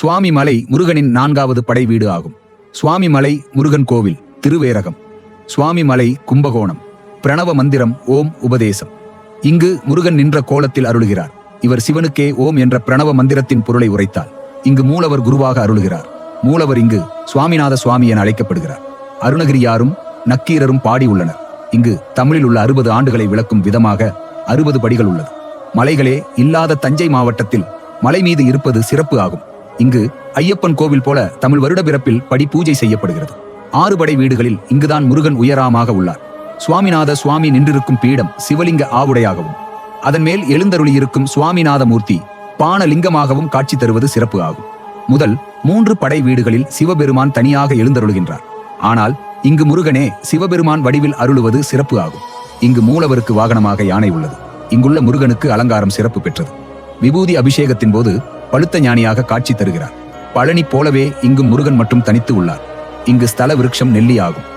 சுவாமி மலை முருகனின் நான்காவது படை வீடு ஆகும். சுவாமி மலை முருகன் கோவில் திருவேரகம். சுவாமி மலை கும்பகோணம் பிரணவ மந்திரம் ஓம் உபதேசம். இங்கு முருகன் நின்ற கோலத்தில் அருளுகிறார். இவர் சிவனுக்கே ஓம் என்ற பிரணவ மந்திரத்தின் பொருளை உரைத்தால் இங்கு மூலவர் குருவாக அருளுகிறார். மூலவர் இங்கு சுவாமிநாத சுவாமி என அழைக்கப்படுகிறார். அருணகிரியாரும் நக்கீரரும் பாடியுள்ளனர் இங்கு தமிழில் உள்ள அறுபது ஆண்டுகளை விளக்கும் விதமாக அறுபது படிகள் உள்ளது. மலைகளே இல்லாத தஞ்சை மாவட்டத்தில் மலை மீது இருப்பது சிறப்பு ஆகும். இங்கு ஐயப்பன் கோவில் போல தமிழ் வருட பிறப்பில் படி பூஜை செய்யப்படுகிறது. ஆறு படை வீடுகளில் இங்குதான் முருகன் உயராமாக உள்ளார். சுவாமிநாத சுவாமி நின்றிருக்கும் பீடம் சிவலிங்க ஆவுடையாகவும் அதன் மேல் எழுந்தருளியிருக்கும் சுவாமிநாத மூர்த்தி பானலிங்கமாகவும் காட்சி தருவது சிறப்பு ஆகும். முதல் மூன்று படை வீடுகளில் சிவபெருமான் தனியாக எழுந்தருளுகின்றார். ஆனால் இங்கு முருகனே சிவபெருமான் வடிவில் அருளுவது சிறப்பு ஆகும். இங்கு மூலவருக்கு வாகனமாக யானை உள்ளது. இங்குள்ள முருகனுக்கு அலங்காரம் சிறப்பு பெற்றது. விபூதி அபிஷேகத்தின் போது பழுத்த ஞானியாக காட்சி தருகிறார். பழனி போலவே இங்கு முருகன் மட்டும் தனித்து உள்ளார். இங்கு ஸ்தல விருட்சம் நெல்லி ஆகும்